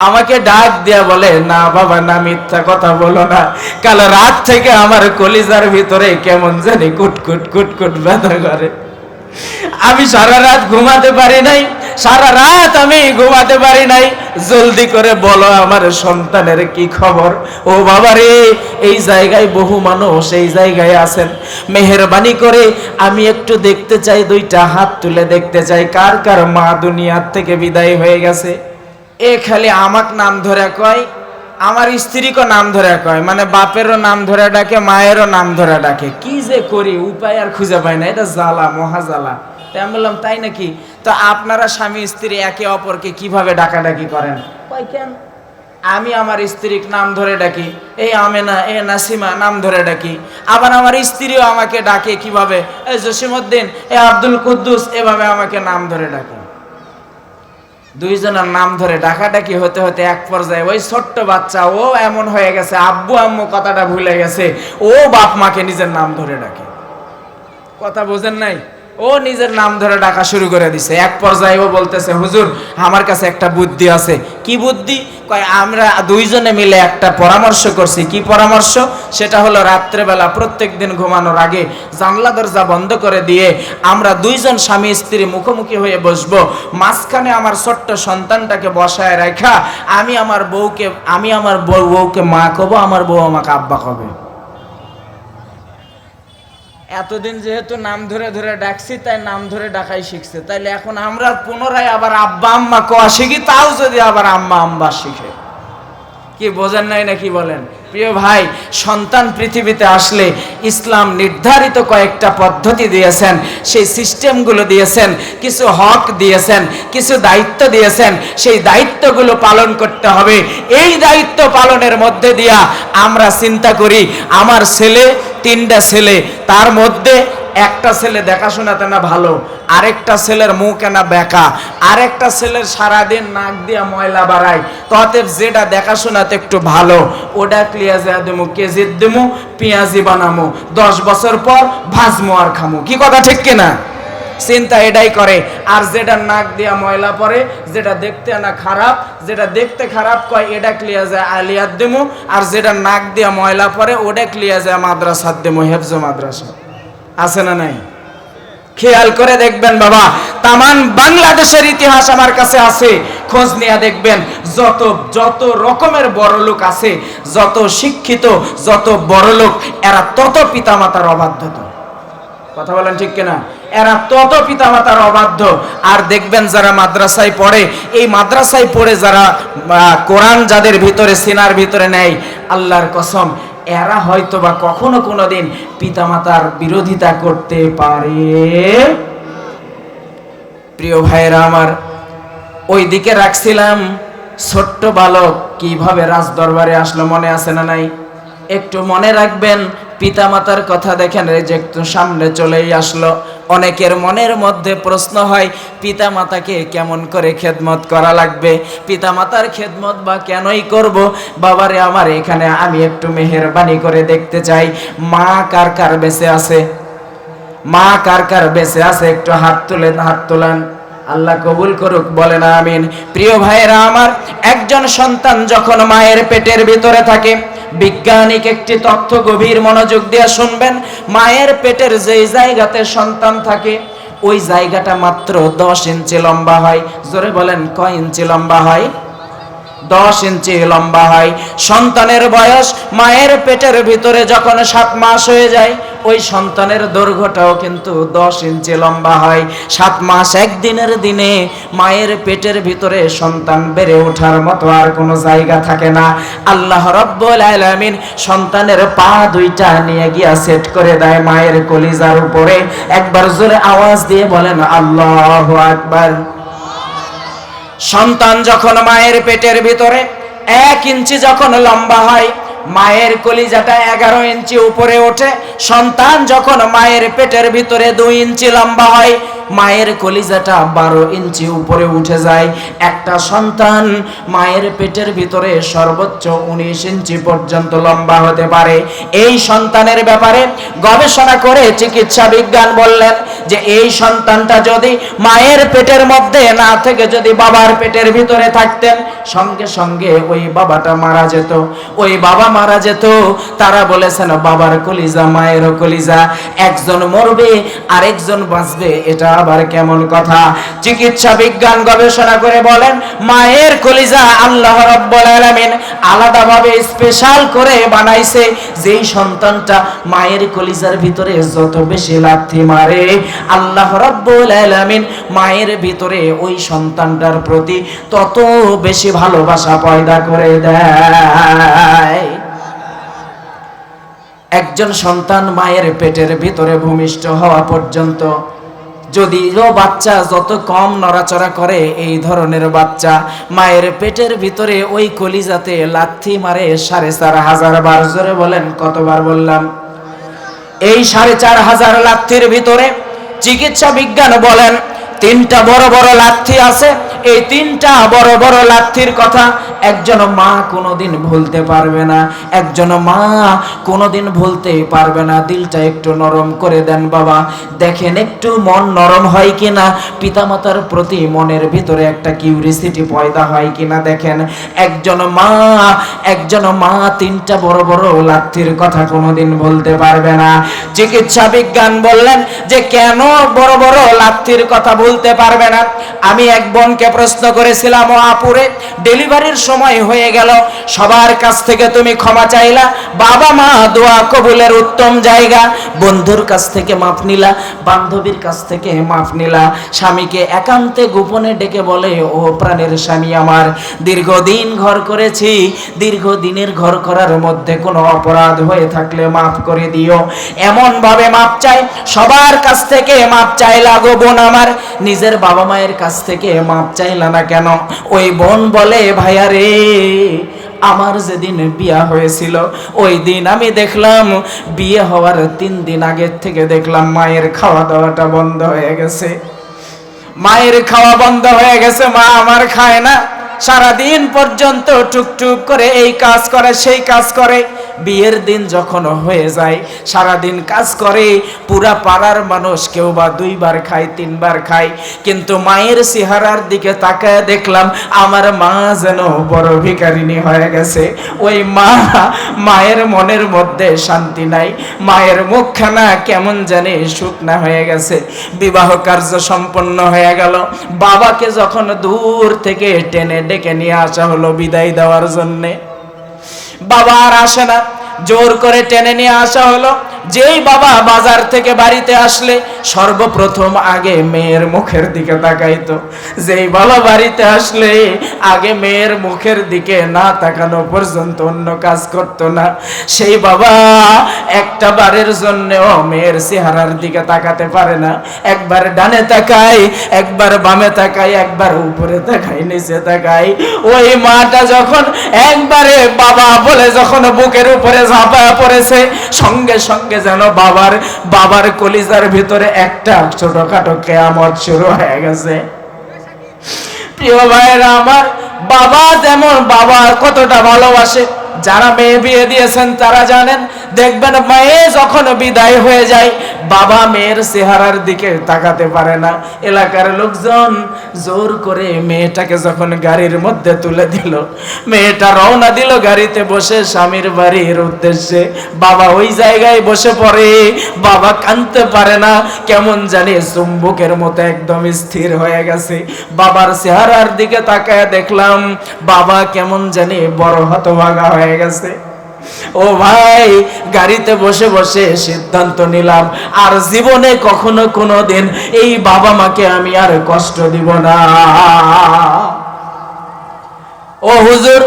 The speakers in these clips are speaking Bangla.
আমাকে ডাক দিয়া বলে, না বাবা, না মিথ্যা কথা বলো না। কাল রাত থেকে আমার কলিজার ভিতরে কেমন জানি কুট কুট কুট কুট ব্যথা করে। আমি সারা রাত ঘুমাতে পারি নাই, সারা রাত আমি ঘুমাতে পারি নাই। জলদি করে বলো আমার সন্তানের কি খবর? ও বাবা রে, এই জায়গায় বহু মানুষ এই জায়গায় আছেন। মেহরবানি করে আমি একটু দেখতে চাই, দুইটা হাত তুলে দেখতে চাই। কার কার মা দুনিয়ার থেকে বিদায় হয়ে গেছে? এ খালি আমাক নাম ধরে কয়, আমার স্ত্রীকে নাম ধরে কয় মানে বাপেরও নাম ধরে ডাকে, মায়েরও নাম ধরে ডাকে। কি যে করি, উপায় আর খুঁজে পাই না, এটা জ্বালা, মহা জ্বালা। তাই আমি বললাম, তাই নাকি? তো আপনারা স্বামী স্ত্রী একে অপরকে কীভাবে ডাকাডাকি করেন? কেন? আমি আমার স্ত্রীর নাম ধরে ডাকি, এই আমেনা, এ নাসিমা নাম ধরে ডাকি। আবার আমার স্ত্রীও আমাকে ডাকে কীভাবে? এ জসিমউদ্দিন, এ আব্দুল কুদ্দুস, এভাবে আমাকে নাম ধরে ডাকে। দুইজনের নাম ধরে ডাকাডাকি হতে হতে এক পর্যায়ে ওই ছোট্ট বাচ্চা, ও এমন হয়ে গেছে, আব্বু আম্মু কথাটা ভুলে গেছে, ও বাপ মাকে নিজের নাম ধরে ডাকে। কথা বোঝেন নাই? ও নিজের নাম ধরে ডাকা শুরু করে দিছে। এক পর্যায়ে ও বলতেছে, হুজুর, আমার কাছে একটা বুদ্ধি আছে। কি বুদ্ধি? কয়, আমরা দুইজনে মিলে একটা পরামর্শ করছি। কি পরামর্শ? সেটা হলো, রাত্রেবেলা প্রত্যেক দিন ঘুমানোর আগে জানলা দরজা বন্ধ করে দিয়ে আমরা দুইজন স্বামী স্ত্রী মুখোমুখি হয়ে বসবো। মাঝখানে আমার ছোট্ট সন্তানটাকে বসায় রাখা আমি আমার বউকে, আমি আমার বউ বউকে মা কব, আমার বউ আমাকে আব্বা কবে? এতদিন যেহেতু নাম ধরে ধরে ডাকছি, তাই নাম ধরে ডাকাই শিখছে। তাইলে এখন আমরা পুনরায় আবার আব্বা, আম্মা কোয়া শিখি, তাও যদি আবার আম্মা আম্বা শিখে। কি বোঝেন নাই নাকি বলেন? প্রিয় ভাই, সন্তান পৃথিবীতে আসলে ইসলাম নির্ধারিত কয়েকটা পদ্ধতি দিয়েছেন, সেই সিস্টেমগুলো দিয়েছেন, কিছু হক দিয়েছেন, কিছু দায়িত্ব দিয়েছেন, সেই দায়িত্বগুলো পালন করতে হবে। এই দায়িত্ব পালনের মধ্যে দিয়া আমরা চিন্তা করি, আমার ছেলে তিনটা ছেলে, তার মধ্যে একটা ছেলে দেখাশোনাতে না ভালো, আরেকটা ছেলের মুখ এনা বেকা আরেকটা ছেলের সারাদিন নাক দিয়ে ময়লা বাড়ায় ততএব যেটা দেখাশোনাতে একটু ভালো, ওটা ক্লিয়ার যা দেবো কেজি দেবো, পেঁয়াজি বানামো দশ বছর পর ভাজমো আর খামো। কি কথা ঠিক কিনা? চিন্তা এটাই করে, আর যেটা নাক দিয়া ময়লা পরে যেটা দেখতে না খারাপ, যেটা দেখতে খারাপ কয়, এটা ক্লিয়ার যায় আলিয়ার দেমু, আর যেটা নাক দিয়া ময়লা পরে ওটা ক্লিয়ার যায় মাদ্রাসার দেমু, হেফজ মাদ্রাসা। আছে না নাই? খেয়াল করে দেখবেন বাবা তামান বাংলাদেশের ইতিহাস আমার কাছে আছে, খোঁজ নিয়ে দেখবেন, যত যত রকমের বড় লোক আছে, যত শিক্ষিত, যত বড় লোক এরা তত পিতামাতার অবাধ্যত। কথা বলেন ঠিক কিনা? এরা তত পিতামাতার অবাধ্য। আর দেখবেন যারা মাদ্রাসায় পড়ে, এই মাদ্রাসায় পড়ে যারা কোরআন যাদের ভিতরে, সিনার ভিতরে নেয়, আল্লাহর কসম, এরা হয়তো বা কখনো কোনো দিন পিতামাতার বিরোধিতা করতে পারে। প্রিয় ভাইয়েরা আমার ওই দিকে রাখছিলাম ছোট্ট বালক কীভাবে রাজ দরবারে আসলো মনে আছে না নাই? একটু মনে রাখবেন পিতামাতার কথা দেখেন একটু সামনে চলেই আসলো। অনেকের মনের মধ্যে প্রশ্ন হয়, পিতামাতাকে কেমন করে খেদমত করা লাগবে? পিতামাতার খেদমত বা কেনই করব? বাবারে আমার, এখানে আমি একটু মেহেরবানি করে দেখতে চাই। মা কার কার বেঁচে আছে? মা কার কার বেঁচে আছে? একটু হাত তুলে, হাত তোলান। আল্লাহ কবুল করুক, বলেন আমিন। প্রিয় ভাইয়েরা, আমার একজন সন্তান যখন মায়ের পেটের ভিতরে থাকে, বিজ্ঞানিক একটি তথ্য গভীর মনোযোগ দিয়ে শুনবেন, মায়ের পেটের যেই জায়গাতে সন্তান থাকে, ওই জায়গাটা মাত্র দশ ইঞ্চি লম্বা হয়। জোরে বলেন, কয় ইঞ্চি লম্বা হয়? দশ ইঞ্চি লম্বা হয়। সন্তানের বয়স মায়ের পেটের ভিতরে যখন সাত মাস হয়ে যায়, ওই সন্তানের দৈর্ঘ্যটাও কিন্তু দশ ইঞ্চি লম্বা হয়। সাত মাস একদিনের দিনে মায়ের পেটের ভিতরে সন্তান বেড়ে ওঠার মতো আর কোনো জায়গা থাকে না। আল্লাহ রব্বুল আলামিন সন্তানের পা দুইটা নিয়ে গিয়া সেট করে দেয় মায়ের কলিজার উপরে। একবার জোরে আওয়াজ দিয়ে বলেন, আল্লাহ আকবার। সন্তান যখন মায়ের পেটের ভিতরে এক ইঞ্চি যখন লম্বা হয়, মায়ের কলিজাটা এগারো ইঞ্চি উপরে ওঠে। সন্তান যখন মায়ের পেটের ভিতরে দুই ইঞ্চি লম্বা হয় মায়ের কলিজাটা বারো ইঞ্চি উপরে উঠে যায়। একটা সন্তান মায়ের পেটের ভিতরে সর্বোচ্চ উনিশ ইঞ্চি পর্যন্ত লম্বা হতে পারে। এই সন্তানের ব্যাপারে গবেষণা করে চিকিৎসা বিজ্ঞান বললেন যে এই সন্তানটা যদি মায়ের পেটের মধ্যে না থেকে যদি বাবার পেটের ভিতরে থাকতেন, সঙ্গে সঙ্গে ওই বাবাটা মারা যেত। ওই বাবা মারা যেত, তারা বলেছেন, বাবার কলিজা মায়ের কলিজা। একজন মরবে, আরেকজন বাঁচবে। এটা আবার কেমন কথা? চিকিৎসা বিজ্ঞান গবেষণা করে বলেন, মায়ের কলিজা আল্লাহ রাব্বুল আলামিন আলাদাভাবে স্পেশাল করে বানাইছে। যেই সন্তানটা মায়ের কলিজার ভিতরে যত বেশি লাথি মারে, আল্লাহ রাব্বুল আলামিন মায়ের ভিতরে ওই সন্তানটার প্রতি তত বেশি ভালোবাসা পয়দা করে দেয়। একজন সন্তান মায়ের পেটের ভিতরে ভূমিষ্ঠ হওয়া পর্যন্ত যদিও বাচ্চা যত কম নড়াচড়া করে, এই ধরনের বাচ্চা মায়ের পেটের ভিতরে ওই কলিজাতে লাথি মারে সাড়ে চার হাজার বার। জোরে বলেন, কতবার বললাম? এই সাড়ে চার হাজার লাথির ভিতরে চিকিৎসা বিজ্ঞান বলেন তিনটা বড় বড় লাথি আছে। এই তিনটা বড় বড় লাথির কথা একজন মা কোনোদিন ভুলতে পারবে না। একজন মা কোনোদিন ভুলতেই পারবে না। দিলটা একটু নরম করে দেন বাবা। দেখেন একটু মন নরম হয় কিনা? পিতামাতার প্রতি মনের ভিতরে একটা কিউরিসিটি পয়দা হয় কিনা দেখেন। একজন মা একজন মা তিনটা বড় বড় লাথির কথা কোনোদিন বলতে পারবে না। চিকিৎসা বিজ্ঞান বললেন যে কেন বড় বড় লাথির কথা বলতে পারবে না। আমি এক বোনকে প্রশ্ন করেছিলাম, ও আপুরে, ডেলিভারির সময় হয়ে গেল। সবার কাছ থেকে তুমি ক্ষমা চাইলা। বাবা মা, দোয়া কবুলের উত্তম জায়গা। বন্ধুর কাছ থেকে মাপ নিলা, বান্ধবীর কাছ থেকে মাপ নিলা। স্বামীকে একান্তে গোপনে ডেকে বলে, ও প্রাণের স্বামী আমার, দীর্ঘদিন ঘর করেছি। দীর্ঘদিনের ঘর করার মধ্যে কোনো অপরাধ হয়ে থাকলে মাফ করে দিও। এমন ভাবে মাপ চাই, সবার কাছ থেকে মাপ চাইলা গো বোন আমার। নিজের বাবা মায়ের কাছ থেকে মাপ চাইলা না কেন? ওই বোন বলে, ভাইয়া রে, আমার যেদিন বিয়া হয়েছিল, ওই দিন আমি দেখলাম বিয়ে হওয়ার তিন দিন আগের থেকে দেখলাম মায়ের খাওয়া দাওয়াটা বন্ধ হয়ে গেছে। মায়ের খাওয়া বন্ধ হয়ে গেছে, মা আমার খায় না। সারাদিন পর্যন্ত টুকটুক করে এই কাজ করে, সেই কাজ করে। বিয়ের দিন যখন হয়ে যায়, সারাদিন কাজ করে, পুরা পাড়ার মানুষ কেউ বা দুইবার খায়, তিনবার খায়। কিন্তু মায়ের চেহারার দিকে তাকায় দেখলাম, আমার মা যেন বড় ভিকারিনী হয়ে গেছে। ওই মা, মায়ের মনের মধ্যে শান্তি নাই। মায়ের মুখখানা কেমন জানি শুকনা হয়ে গেছে। বিবাহ কার্য সম্পন্ন হয়ে গেল। বাবাকে যখন দূর থেকে টেনে ডেকে নিয়ে আসা হলো বিদায় দেওয়ার জন্য। বাবা আর আসে না, জোর করে টেনে নিয়ে আসা হলো। যেই বাবা বাজার থেকে বাড়িতে আসলে সর্বপ্রথম আগে মেয়ের মুখের দিকে তাকাইতো। যেই বাবা বাড়িতে আসলে আগে মেয়ের মুখের দিকে না তাকানো পর্যন্ত অন্য কাজ করতো না। সেই বাবা একটা বারের জন্যও মেয়ের চেহারার দিকে তাকাতে পারে না। একবার ডানে তাকাই একবার বামে তাকাই একবার উপরে তাকাই নিচে তাকাই ওই মাটা যখন একবারে বাবা বলে যখন বুকের উপরে ঝাঁপা পড়েছে, সঙ্গে সঙ্গে যেন বাবার বাবার কলিজার ভিতরে একটা ছোটখাটো কেয়ামত শুরু হয়ে গেছে। প্রিয় ভাইয়েরা, আমার বাবা যেমন বাবা কতটা ভালোবাসে যারা মেয়ে বিয়ে দিয়েছেন, তারা জানেন, দেখবেন মেয়ে যখন বিদায় হয়ে যায়, বাবা মেয়ের চেহারার দিকে তাকাতে পারে না। এলাকার লোকজন জোর করে মেয়েটাকে যখন গাড়ির মধ্যে তুলে দিল, মেয়েটা রওনা দিল গাড়িতে বসে স্বামীর বাড়ির উদ্দেশ্যে। বাবা ওই জায়গায় বসে পড়ে, বাবা কানতে পারে না, কেমন জানি চুম্বকের মতো একদম স্থির হয়ে গেছে। বাবার চেহারার দিকে তাকায় দেখলাম, বাবা কেমন জানি বড় হতভাগা হয়ে গেছে। ও ভাই, গাড়িতে বসে বসে সিদ্ধান্ত নিলাম, আর জীবনে কখনো কোনো দিন এই বাবা মাকে আমি আর কষ্ট দিব না। ও হুজুর,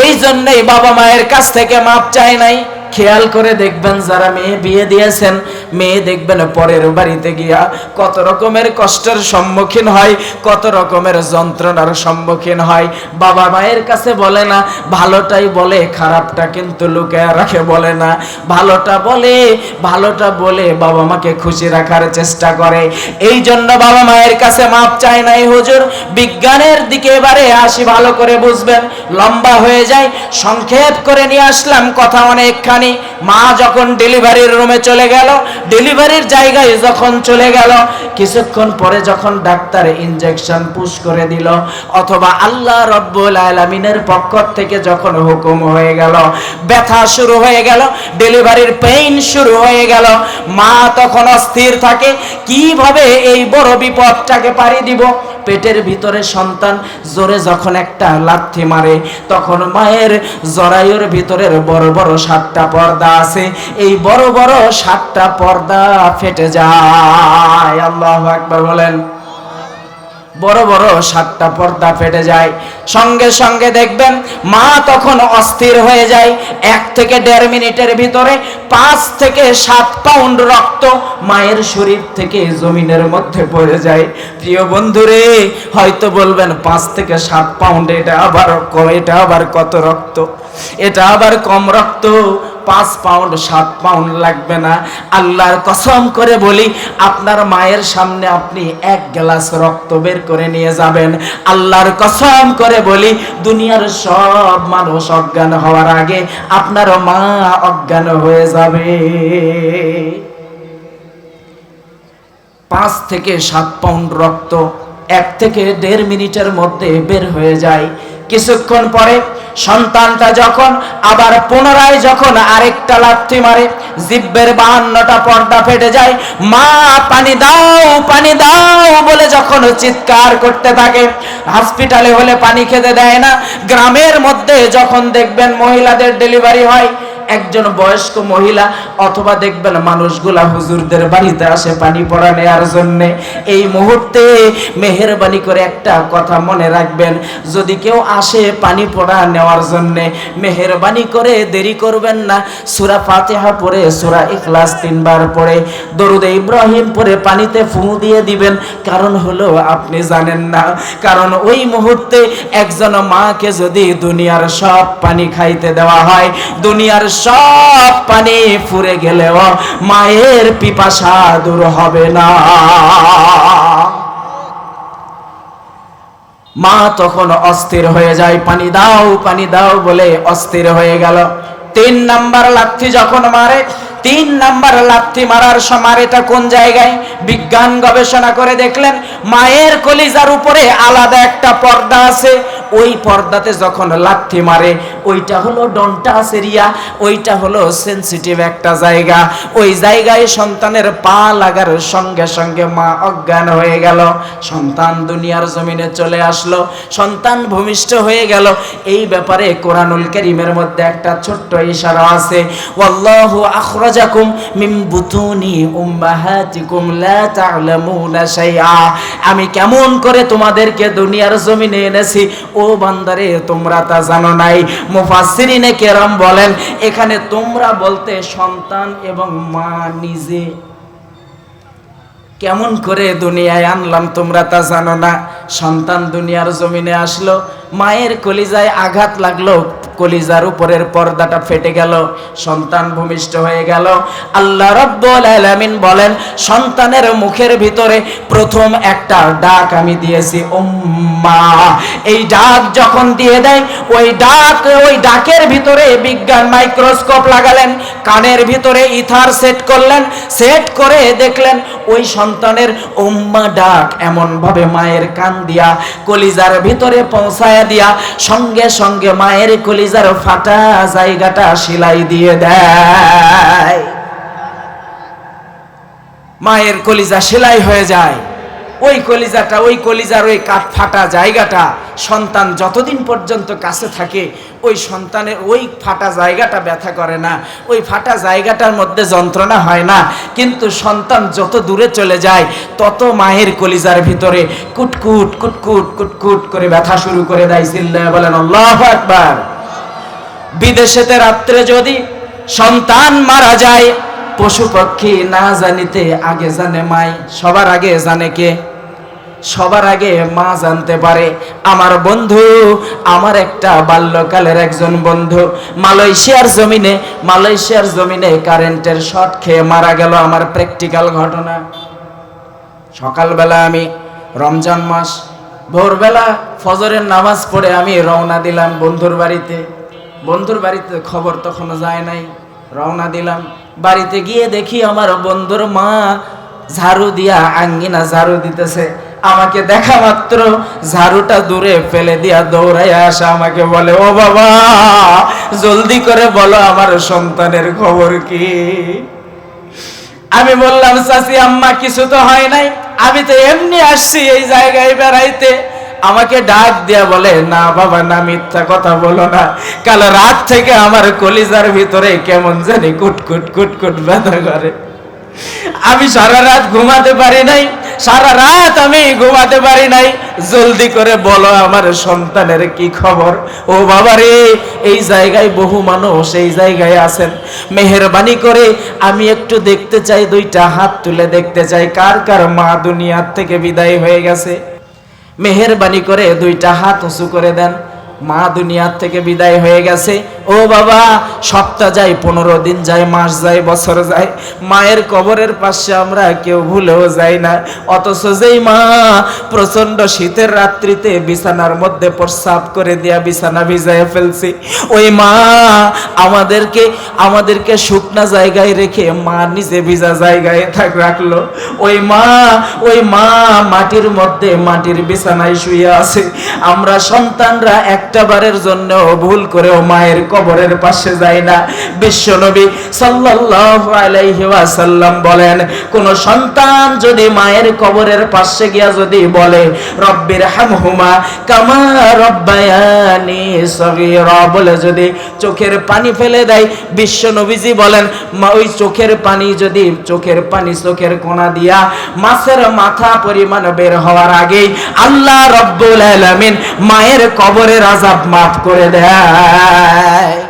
এই জন্যই বাবা মায়ের কাছ থেকে মাপ চাই নাই। খেয়াল করে দেখবেন যারা মেয়ে বিয়ে দিয়েছেন মেয়ে দেখবেন পরের বাড়িতে গিয়া কত রকমের কষ্টের সম্মুখীন হয়, কত রকমের যন্ত্রণার সম্মুখীন হয়। বাবা মায়ের কাছে বলে না, ভালোটাই বলে, খারাপটা কিন্তু লুকায় রাখে বলে না। ভালোটা বলে ভালোটা বলে বাবা মাকে খুশি রাখার চেষ্টা করে। এই জন্য বাবা মায়ের কাছে মাপ চায় নাই হুজুর। বিজ্ঞানের দিকে এবারে আসি, ভালো করে বুঝবেন। লম্বা হয়ে যায় সংক্ষেপ করে নিয়ে আসলাম কথা অনেকখানি। মা যখন ডেলিভারির রুমে চলে গেল ডেলিভারির জায়গায় যখন চলে গেল, কিছুক্ষণ পরে যখন ডাক্তার ইনজেকশন পুশ করে দিল, অথবা আল্লাহ রব্বুল আলামিনের পক্ষ থেকে যখন হুকুম হয়ে গেল, ব্যথা শুরু হয়ে গেল, ডেলিভারির পেইন শুরু হয়ে গেল, মা তখন অস্থির থাকে, কীভাবে এই বড় বিপদটাকে পাড়ি দিব? পেটের ভিতরে সন্তান জোরে যখন একটা লাথি মারে, তখন মায়ের জরায়ুর ভিতরের বড় বড় সাতটা পর্দা আছে। এই বড় বড় সাতটা পর্দা ফেটে যায়। আল্লাহ একবার বলেন। বড় বড় সাতটা পর্দা ফেটে যায়। সঙ্গে সঙ্গে দেখবেন মা তখন অস্থির হয়ে যায়। এক থেকে দেড় মিনিটের ভিতরে পাঁচ থেকে সাত পাউন্ড রক্ত মায়ের শরীর থেকে জমিনের মধ্যে পড়ে যায়। প্রিয় বন্ধুরে, হয়তো বলবেন, পাঁচ থেকে সাত পাউন্ড, এটা আবার এটা আবার কত রক্ত? এটা আবার কম রক্ত? পাঁচ পাউন্ড, সাত পাউন্ড লাগবে না। আল্লাহর কসম করে বলি, আপনার মায়ের সামনে আপনি এক গ্লাস রক্ত বের করে নিয়ে যাবেন। আল্লাহর কসম করে বলি, দুনিয়ার সব মানুষ অজ্ঞান হওয়ার আগে আপনার মা অজ্ঞান হয়ে যাবে। পাঁচ থেকে সাত পাউন্ড রক্ত এক থেকে দেড় মিনিটের মধ্যে বের হয়ে যায়। কিছুক্ষণ পরে সন্তানটা যখন আবার পুনরায় যখন আরেকটা লাথি মারে, জিব্বের বাহান্নটা পর্দা ফেটে যায়, মা, পানি দাও পানি দাও, বলে যখন চিৎকার করতে থাকে, হসপিটালে হলে পানি খেতে দেয় না। গ্রামের মধ্যে যখন দেখবেন মহিলাদের ডেলিভারি হয় একজন বয়স্ক মহিলা অথবা দেখবেন মানুষগুলা হুজুরদের বাড়িতে আসে, পানি পড়া নেওয়ার জন্য। এই মুহূর্তে মেহেরবানি করে একটা কথা মনে রাখবেন, যদি কেউ আসে পানি পড়া নেওয়ার জন্য, মেহেরবানি করে দেরি করবেন না। সুরা ফাতিহা পড়ে, সুরা ইখলাস তিনবার পড়ে, দরুদ ইব্রাহিম পড়ে পানিতে ফু দিয়ে দিবেন। কারণ হলো, আপনি জানেন না। কারণ ওই মুহূর্তে একজন মাকে যদি দুনিয়ার সব পানি খাইতে দেওয়া হয়, দুনিয়ার সব পানি ফুরে গেলেও মায়ের পিপাসা দূর হবে না। মা তখন অস্থির হয়ে যায়, পানি দাও পানি দাও, বলে অস্থির হয়ে গেল। তিন নাম্বার লাথি যখন মারে, তিন নাম্বার লাথি মারার সময় এটা কোন জায়গায়? বিজ্ঞান গবেষণা করে দেখলেন, মায়ের কলিজার উপরে আলাদা একটা পর্দা আছে। ওই পর্দাতে যখন লাথি মারে, ওইটা হলো ডন্টাস এরিয়া ওইটা হলো সেনসিটিভ একটা জায়গা। ওই জায়গায় সন্তানের পা লাগার সঙ্গে সঙ্গে মা অজ্ঞান হয়ে গেল। সন্তান দুনিয়ার জমিনে চলে আসলো। সন্তান ভূমিষ্ঠ হয়ে গেল। এই ব্যাপারে কোরআনুল করিমের মধ্যে একটা ছোট্ট ইশারা আছে। ওয়াল্লাহু আখরাজাকুম মিন বুতুনি উম্মাহাতিকুম লা তা'লামুনা শাইআ। আমি কেমন করে তোমাদেরকে দুনিয়ার জমিনে এনেছি, ও বান্দারে, তোমরা তা জানো নাই। মুফাসসিরিনে কেরাম বলেন, এখানে তোমরা বলতে সন্তান এবং মা নিজে। কেমন করে দুনিয়ায় আনলাম তোমরা তা জানো না? সন্তান দুনিয়ার জমিনে আসলো, মায়ের কলিজায় আঘাত লাগল কলিজার উপরের পর্দাটা ফেটে গেল, সন্তান ভূমিষ্ঠ হয়ে গেল। আল্লাহ রব্বুল আলামিন বলেন, সন্তানের মুখের ভিতরে প্রথম একটা ডাক আমি দিয়েছি, উম্মা। এই ডাক যখন দিয়ে দেয়, ওই ডাক, ওই ডাকের ভিতরে বিজ্ঞান মাইক্রোস্কোপ লাগালেন, কানের ভিতরে ইথার সেট করলেন, সেট করে দেখলেন, ওই সন্তানের উম্মা ডাক এমন ভাবে মায়ের কান দিয়া, কলিজার ভিতরে পৌঁছায় দিয়া, সঙ্গে সঙ্গে মায়ের কলিজার ফাটা জায়গাটা সেলাই দিয়ে দেয়। মায়ের কলিজা সেলাই হয়ে যায়। ওই কলিজাটা, ওই কলিজার ওই কাঠ ফাটা জায়গাটা সন্তান যতদিন পর্যন্ত কাছে থাকে, ওই সন্তানের ওই ফাটা জায়গাটা ব্যথা করে না। ওই ফাটা জায়গাটার মধ্যে যন্ত্রণা হয় না। কিন্তু সন্তান যত দূরে চলে যায়, তত মায়ের কলিজার ভিতরে কুটকুট কুটকুট কুটকুট করে ব্যথা শুরু করে দেয়। চিল্লায় বলেন, আল্লাহ একবার বিদেশেতে রাত্রে যদি সন্তান মারা যায়, পশু পক্ষী না জানিতে আগে জানে মাই, সবার আগে জানে কে? সবার আগে মা জানতে পারে, আমার বন্ধু, আমার একটা বাল্যকালের একজন বন্ধু, মালয়েশিয়ার জমিনে মালয়েশিয়ার জমিনে কারেন্টের শর্ট খেয়ে মারা গেল আমার প্র্যাকটিক্যাল ঘটনা। সকালবেলা আমি রমজান মাস, ভোরবেলা ফজরের নামাজ পড়ে আমি রওনা দিলাম বন্ধুর বাড়িতে। বন্ধুর বাড়িতে খবর তখন যায় নাই, রওনা দিলাম। বাড়িতে গিয়ে দেখি আমার বন্ধুর মা ঝাড়ু দিয়া আঙ্গিনা ঝাড়ু দিতেছে। আমাকে দেখা মাত্র ঝাড়ুটা দূরে ফেলে দিয়া দৌড়াইয়া আসা। আমাকে বলে, ও বাবা, জলদি করে বলো আমার সন্তানের খবর কি? আমি বললাম, চাচি, আম্মা, কিছু তো হয় নাই। আমি তো এমনি আসছি এই জায়গায় বেড়াইতে। আমাকে ডাক দিয়া বলে, না বাবা, না মিথ্যা কথা বলো না। কাল রাত থেকে আমার কলিজার ভিতরে কেমন জানি কুটকুট কুট কুট কুট ব্যথা করে। আমি সারা রাত ঘুমাতে পারি নাই, সারা রাত আমি ঘুমাতে পারি নাই। জলদি করে বলো আমার সন্তানের কি খবর? ও বাবা রে, এই জায়গায় বহু মানুষ এই জায়গায় আছেন। মেহরবানি করে আমি একটু দেখতে চাই, দুইটা হাত তুলে দেখতে চাই। কার কার মা দুনিয়ার থেকে বিদায় হয়ে গেছে? মেহরবানি করে দুইটা হাত উঁচু করে দেন। মা দুনিয়ার থেকে বিদায় হয়ে গেছে। ও বাবা, সপ্তাহ যায়, পনেরো দিন যায়, মাস যায়, বছর যায়। মায়ের কবরের পাশে আমরা কেউ ভুলেও যাই না। অথচ যেই মা প্রচণ্ড শীতের রাত্রিতে বিছানার মধ্যে প্রস্রাব করে দিয়া বিছানা ভিজায় ফেলছি। ওই মা আমাদেরকে আমাদেরকে শুকনা জায়গায় রেখে মা নিজে ভিজা জায়গায় থাক রাখল। ওই মা ওই মা মাটির মধ্যে মাটির বিছানায় শুয়ে আছে। আমরা সন্তানরা একটা বারের জন্য ভুল করেও মায়ের কবরের পাশে যাই না। বিশ্বনবী সাল্লাল্লাহু আলাইহি ওয়াসাল্লাম বলেন, কোন সন্তান যদি মায়ের কবরের পাশে গিয়া যদি বলে, রব্বির হামহুমা কামা রব্বায়ানি সগীরা বলে যদি চোখের পানি ফেলে দেয়, বিশ্ব নবীজি বলেন, মা, ওই চোখের পানি যদি, চোখের পানি চোখের কোনা দিয়া মাছের মাথা পরিমাণ বের হওয়ার আগেই আল্লাহ রব্বুল আলামিন মায়ের কবরের আযাব মাফ করে দেয়। যায়